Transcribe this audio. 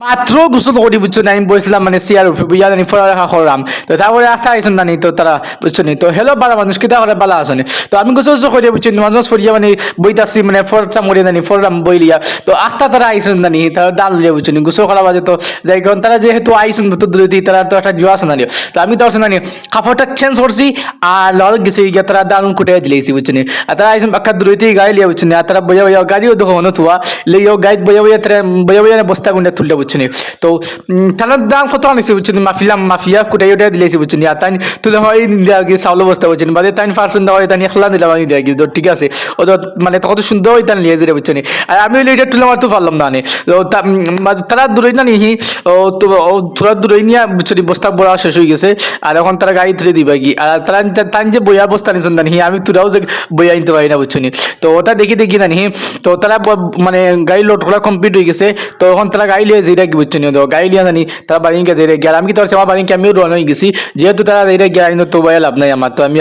মাত্র গোসল করি বুঝছ আমি বলছিলাম মানে সিয়ার উঠে বুঝা জানি পড়ালেখা করলাম তো তারপরে একটা আইসন নানি তো তারা বুঝছ তো হ্যালো বালা মানুষ কিতা করে বালা আসনে তো আমি গোসল গোসল করি বুঝছ নামাজ পড়িয়া মানে বইতাছি মানে ফরটা মরিয়া জানি ফরলাম বইলিয়া তো আটটা তারা আইসন নানি তারা দাল লিয়া বুঝছ নি। গোসল করা বাজে তো যাই কারণ তারা যেহেতু আইসন তো দূরে তারা তো একটা জোয়া শোনানি তো আমি তো আসলে কাপড়টা চেঞ্জ করছি আর লল গেছি, গিয়া তারা দারুণ কুটে দিলেছি বুঝছ নি। আর তারা আইসন বাক্কা দূরে দিয়ে গাড়ি লিয়া বুঝছ নি। আর তারা বইয়া বইয়া গাড়িও দেখো মনে থুয়া লিও গাড়ি বইয়া বইয়া তারা বইয়া বইয়া বস্তা গুন্ডা তুললে বুঝছ নি তো তার দাম কত আনিছে বুঝছ নি মাফিলাম মাফিয়া কুটাই ওটা দিলেছি বুঝছ নি আর তাই তুলে হয় গিয়ে চাউল বস্তা বুঝছ বাদে তাই পার্সেন্ট হয় তাই দিলাম আমি দিয়ে তো ঠিক আছে ও তো মানে কত সুন্দর ওই তাই লিয়ে দিলে বুঝছ আর আমি ওই তুলে পারলাম না তারা দূরে না নিহি তোরা দূরে নিয়ে বুঝছ নি বস্তা বড়া শেষ হয়ে গেছে আর এখন তারা গাড়ি তুলে দিবা কি আর তারা তাই যে বইয়া বস্তা নিছেন না নিহি আমি তোরাও যে বইয়া আনতে পারি না বুঝছ নি তো ওটা দেখি দেখি না নিহি তো তারা মানে গাড়ি লোড করা কমপ্লিট হয়ে গেছে তো এখন তারা গাড়ি লিয়ে যেটা কি বুঝছ নি তো গাড়ি নিয়ে জানি তারা বাড়ি গেছে যেটা গেল আমি কি তোর সেবা বাড়ি আমি রওনা গেছি, যেহেতু তারা এটা গিয়ে তো বইয়া লাভ আমার, তো আমি